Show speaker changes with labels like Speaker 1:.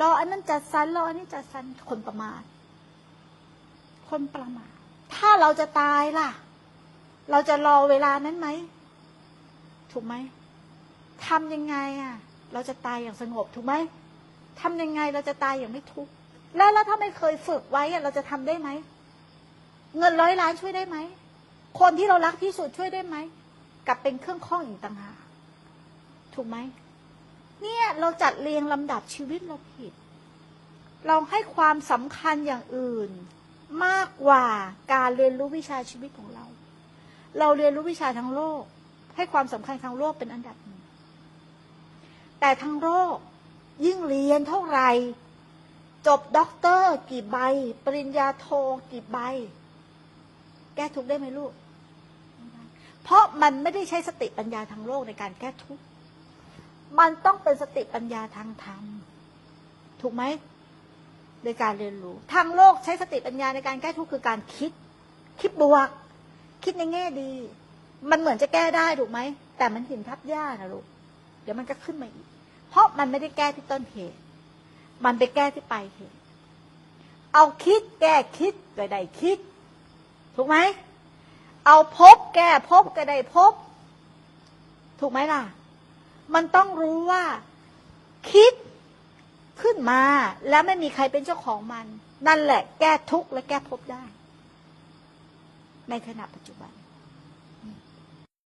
Speaker 1: รออันนั้นจัดสรรรออันนี้จัดสรรคนประมาทคนประมาทถ้าเราจะตายล่ะ เราจะรอเวลานั้นไหมถูกไหมทำยังไงอะ เราจะตายอย่างสงบถูกไหมทำยังไงเราจะตายอย่างไม่ทุกข์แล้วแล้วถ้าไม่เคยฝึกไว้อะเราจะทำได้ไหมเงินร้อยล้านช่วยได้ไหมคนที่เรารักที่สุดช่วยได้ไหมกลับเป็นเครื่องข้องอีกต่างหากถูกไหม เนี่ยเราจัดเรียงลำดับชีวิตเราผิด เราให้ความสำคัญอย่างอื่น มากกว่าการเรียนรู้วิชาชีวิตของเรา เราเรียนรู้วิชาทางโลก ให้ความสำคัญทางโลกเป็นอันดับหนึ่งแต่ทางโลกยิ่งเรียนเท่าไหร่จบด็อกเตอร์กี่ใบ ปริญญาโทกี่ใบ แก้ทุกได้ไหมลูก เพราะมันไม่ได้ใช้สติปัญญาทางโลกในการแก้ทุกข์ มันต้องเป็นสติปัญญาทางธรรม ถูกไหมในการเรียนรู้ ทางโลกใช้สติปัญญาในการแก้ทุกข์คือการคิด คิดบวก คิดในแง่ดี มันเหมือนจะแก้ได้ถูกไหม แต่มันหินทับหญ้านะลูก เดี๋ยวมันก็ขึ้นมาอีก เพราะมันไม่ได้แก้ที่ต้นเหตุ มันไปแก้ที่ปลายเหตุ เอาคิดแก้คิดก็ได้คิด ถูกไหม เอาพบแก้พบก็ได้พบ ถูกไหมล่ะ มันต้องรู้ว่า คิดขึ้นมา แล้วไม่มีใครเป็นเจ้าของมัน นั่นแหละแก้ทุกข์และแก้ภพได้ ในขณะปัจจุบัน